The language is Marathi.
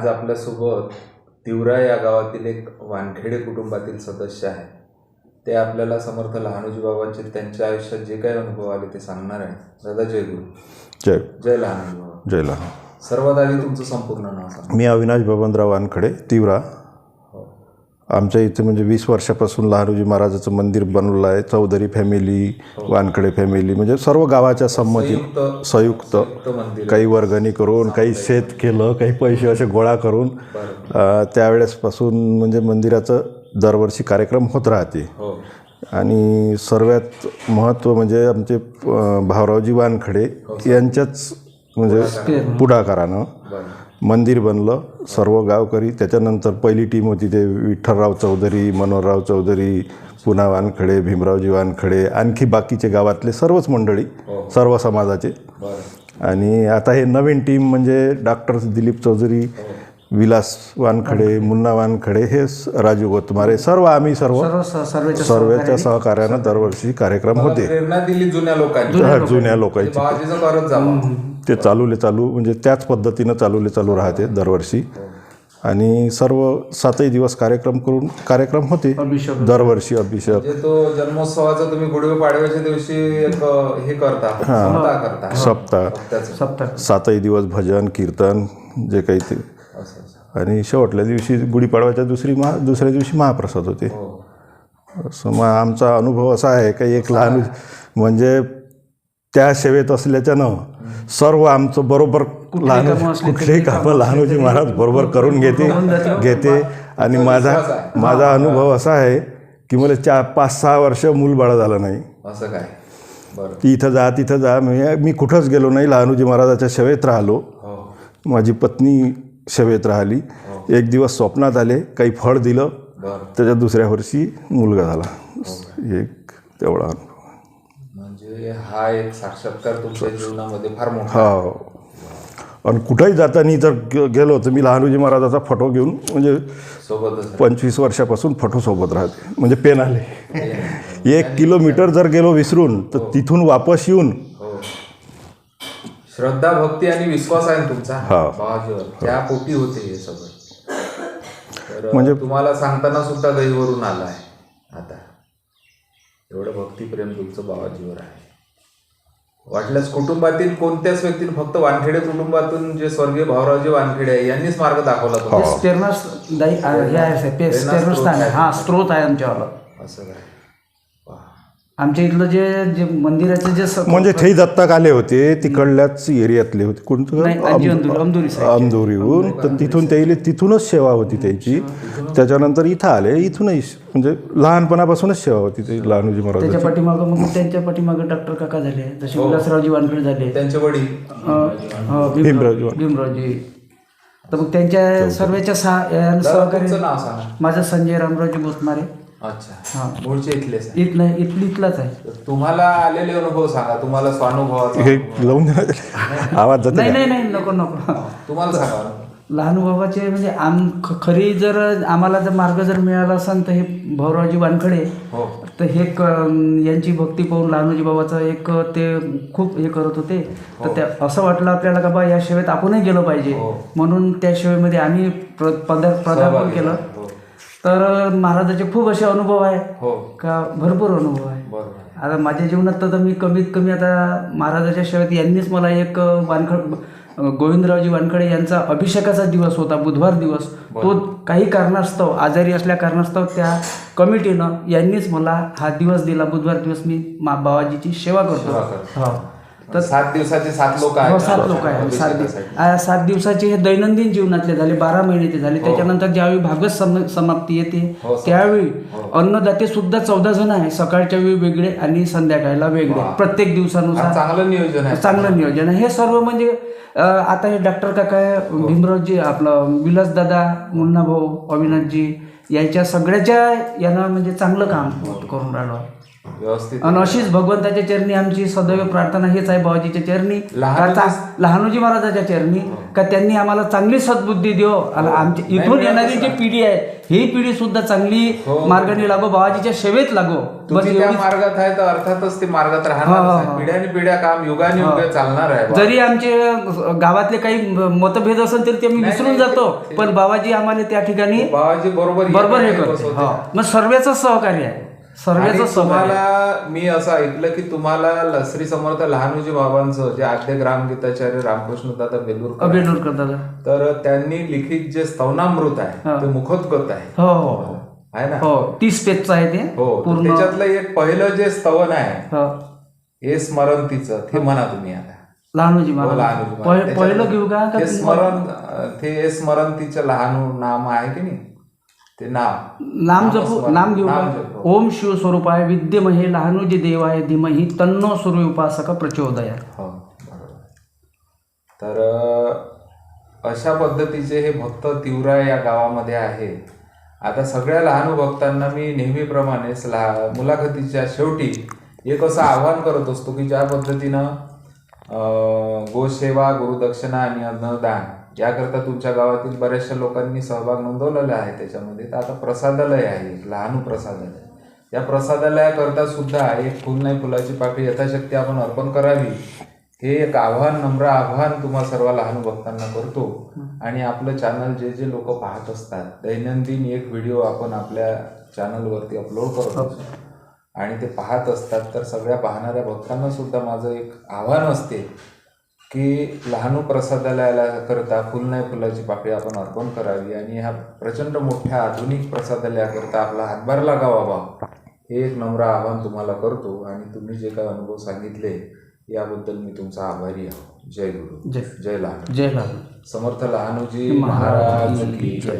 आज आपल्यासोबत तिवरा या गावातील एक वानखेडे कुटुंबातील सदस्य आहे ते आपल्याला समर्थ लहानोजी बाबांचे त्यांच्या आयुष्यात जे काही अनुभव आले ते सांगणार आहे दादा जय गुरु. जय. जय लहानोजी बाबा. जयला सर्वात आधी तुमचं संपूर्ण नाव सांगा. मी अविनाश बबनराव वानखडे तिवरा आमच्या इथे म्हणजे वीस वर्षापासून लहानोजी महाराजाचं मंदिर बनवलं आहे. चौधरी फॅमिली वानखडे फॅमिली म्हणजे सर्व गावाच्या संमती संयुक्त काही वर्गणी करून काही शेत केलं काही पैसे असे गोळा करून त्यावेळेसपासून म्हणजे मंदिराचं दरवर्षी कार्यक्रम होत राहते. हो. आणि सर्वात महत्त्व म्हणजे आमचे अ, भाऊरावजी वानखडे यांच्याच म्हणजे पुढाकारानं. मंदिर बनलं सर्व गावकरी. त्याच्यानंतर पहिली टीम होती ते विठ्ठलराव चौधरी मनोहरराव चौधरी पुन्हा वानखडे भीमरावजी वानखडे आणखी बाकीचे गावातले सर्वच मंडळी सर्व समाजाचे. आणि आता हे नवीन टीम म्हणजे डॉक्टर दिलीप चौधरी विलास वानखडे मुन्ना वानखडे हे स- राजू गोतमारे सर्व आम्ही सर्व सर्वेच्या सहकार्यानं दरवर्षी कार्यक्रम होते. जुन्या लोकांनी हा, जुन्या लोकांची. ते चालूले चालू म्हणजे त्याच पद्धतीनं चालूले चालू राहते दरवर्षी. आणि सर्व सातही दिवस कार्यक्रम करून कार्यक्रम होते अभिषेक. दरवर्षी अभिषेक. म्हणजे तो जन्मोत्सवाचा तुम्ही गुढी पाडव्याच्या दिवशी एक अ, हे करता सप्ताह करता. सप्ताह. त्याचं. सप्ताह. सातही दिवस भजन कीर्तन जे काही ते. असं असं. आणि शेवटल्या दिवशी गुढीपाडव्याच्या दुसरी महा दुसऱ्या दिवशी महाप्रसाद होते. हो. असं मग आमचा अनुभव असा आहे की एक लहान म्हणजे त्या सेवेत असल्याच्यानं सर्व आमचं बरोबर लहान कुठलेही कामं लहानोजी महाराज बरोबर करून घेते घेते. आणि माझा माझा अनुभव असा आहे की मला चार पाच सहा वर्ष मूलबाळ झालं नाही. असं काय? की इथं जा तिथं जा. मी मी कुठंच गेलो नाही. लहानोजी महाराजाच्या सेवेत राहिलो. हो. माझी पत्नी सेवेत राहिली. एक दिवस स्वप्नात आले. काही फळ दिलं. त्याच्या दुसऱ्या वर्षी मुलगा झाला. एक तेवढा अनुभव. म्हणजे हा एक साक्षात्कार तुमच्या जीवनामध्ये फार मोठा हा. आणि कुठंही जाताना जर गेलो तर मी लहानोजी महाराजाचा फोटो घेऊन म्हणजे सोबतच पंचवीस वर्षापासून फोटो सोबत राहते. म्हणजे पेन आले एक किलोमीटर जर गेलो विसरून तर तिथून वापस येऊन हो. श्रद्धा भक्ती आणि विश्वास आहे तुमचा? हा. त्या पोटी होते हे सगळं. म्हणजे- तुम्हाला सांगताना सुद्धा गहीवरून आलाय आता. एवढं भक्तिप्रेम तुमचं बाबाजीवर आहे. वाटल्यास कुटुंबातील कोणत्याच व्यक्तीने फक्त वानखेडे कुटुंबातून जे स्वर्गीय भाऊरावजी वानखेडे आहे यांनीच मार्ग दाखवला तुम्हाला प्रेरणादायी हे आहे आहे. हा स्त्रोत आहे आमच्यावाला. असं काय. आमच्या इथलं जे जे मंदिराचं जे म्हणजे ते दत्तक आले होते तिकडल्याच एरियातले होते. कोणतं? नाही, आजी अंदुरी- अंदुरी side. अंदोरीहून तर तिथून त्याला तिथूनच सेवा होती त्याची. त्याच्यानंतर इथं आले इथूनही म्हणजे लहानपणापासूनच सेवा होती ते लहानोजी महाराज त्याच्या पाठीमागं मग त्यांच्या पाठीमागं डॉक्टर काका झाले. जसे विलासरावजी वानखेडे झाले. त्यांचे वडील. अं, अं, भीमराव भीमरावजी तर मग त्यांच्या सर्वेच्या सहा यानं सहकार्य तुमचं नाव सांगा. माझं संजय रामरावजी बोसमारे अच्छा. हा. मूळचे इथलेच आहे. इथलं इथली इथलाच आहे. तर तुम्हाला आलेले अनुभव सांगा. तुम्हाला स्वानुभवाचा हे लावून देणार आवाज जाते नाही का? नाही नाही नको नको. तुम्हाला सांगा. लहान बाबाचे म्हणजे आम ख- खरी जर आम्हाला जर मार्ग जर मिळाला असेल तर हे भाऊरावजी वानखडे. हो. तर हे क यांची भक्ती पाहून लहानोजी बाबाचं एक ते खूप हे करत होते. तर त्या असं वाटलं आपल्याला का बा या सेवेत आपणही गेलो पाहिजे. हो. म्हणून त्या सेवेमध्ये आम्ही प्र पदार्थ पदार्पण केलं. हो तर महाराजाचे खूप असे अनुभव आहे हो. का भरपूर अनुभव आहे बरोबर आता माझ्या जीवनात तर मी कमीत कमी आता महाराजाच्या सेवेत यांनीच मला एक वानखड गोविंदरावजी वानखडे यांचा अभिषेकाचा दिवस होता बुधवार दिवस. तो काही कारणास्तव आजारी असल्या कारणास्तव त्या कमिटीनं यांनीच मला हा दिवस दिला. बुधवार दिवस मी मा बाबाजीची सेवा करतो. सेवा करतो. हो. तर सात दिवसाचे सात लोक हो आहेत सात लोक आहेत सात दिवस. सात दिवसाचे हे दैनंदिन जीवनातले झाले बारा महिने ते झाले. त्याच्यानंतर ज्यावेळी सम- समाप्ती येते हो. त्यावेळी अन्नदाते सुद्धा चौदा जण आहे सकाळच्या वेळी वेगळे आणि संध्याकाळला वेगळे. प्रत्येक दिवसानुसार. चांगलं नियोजन आहे. चांगलं नियोजन आहे. हे सर्व म्हणजे आता हे डॉक्टर काका भीमरावजी आपलं विलास दादा मुन्ना भाऊ अविनाथजी यांच्या सगळ्याच्या यानं म्हणजे चांगलं काम करून राहिलो. व्यवस्थित आणि अशीच भगवंताच्या चरणी आमची सदैव प्रार्थना हेच आहे बाबाजीच्या चरणी चा- लहानोजी महाराजाच्या चरणी का त्यांनी आम्हाला चांगली सद्बुद्धी देव आणि आमची नाही, इथून येणारी जी. पिढी आहे ही पिढी सुद्धा चांगली हो. मार्गाने लागो बाबाजीच्या सेवेत लागो त्या मार्गात आहे तर अर्थातच ते मार्गात हा, राहणार हा. पिढ्याने पिढ्या काम युगाने युग चालणार आहे. जरी आमचे गावातले काही मतभेद असेल तरी ते आम्ही नाही, विसरून जातो पण बाबाजी आम्हाला त्या ठिकाणी बाबाजी बरोबर बरोबर हे करते. हो. मग सर्वेच सहकार्य आहे सर्वेच. तुम्हाला मी असं ऐकलं की तुम्हाला लसरी समर्थ लहानोजी बाबांचं जे आद्य ग्रामगीताचार्य रामकृष्ण दादा बेलूरकर बेलूरकर दादा. तर त्यांनी लिखित जे स्तवनामृत आहे. ते मुखोद्गत आहे. हो हो हो. आहे ना? हो तीस पेजचं आहे ते हो त्याच्यातलं एक पहिलं जे स्तवन आहे हो. स्मरण तिचं ते म्हणा तुम्ही आता. लहानोजी हो, लहानोजी. पहिलं घेऊ का स्मरण ते स्मरण तिचं लहान नाम आहे की नाही? ते नाव नाम जपू. नाम घेऊ नाम का. ओम शिव स्वरूपाय विद्यमहे लहानुजी देवाय धीमही तन्नो उपासक प्रचोदय हो बरोबर. तर अ, अशा पद्धतीचे हे भक्त तीव्र या गावामध्ये आहे आता सगळ्या लहान भक्तांना मी नेहमीप्रमाणेच ला मुलाखतीच्या शेवटी एक असं आवाहन करत असतो की ज्या पद्धतीनं अ, गोसेवा गुरुदक्षिणा आणि अन्नदान याकरता तुमच्या गावातील बऱ्याचशा लोकांनी सहभाग नोंदवलेला आहे त्याच्यामध्ये तर आता प्रसादालय आहे एक लहान प्रसादालय. या प्रसादालयाकरता सुद्धा एक फुल नाही फुलाची पाकळी यथाशक्ती आपण अर्पण करावी हे एक आव्हान नम्र आव्हान तुम्हा सर्व लहान भक्तांना करतो. आणि आपलं चॅनल जे जे लोक पाहत असतात दैनंदिन एक व्हिडिओ आपण आपल्या चॅनलवरती अपलोड करत असतो. आणि ते पाहत असतात तर सगळ्या पाहणाऱ्या भक्तांना सुद्धा माझं एक आव्हान असते की लहानू प्रसादालयाला करता फुल नाही फुलाची पाकळी आपण अर्पण करावी आणि ह्या प्रचंड मोठ्या आधुनिक प्रसादालयाकरता आपला हातभार लागावा बा हे एक नम्र आव्हान तुम्हाला करतो आणि तुम्ही जे काही अनुभव सांगितले याबद्दल मी तुमचा आभारी आहो. जय गुरु. जय जय लहान. जय लहान. समर्थ लहानूजी महाराज की जय.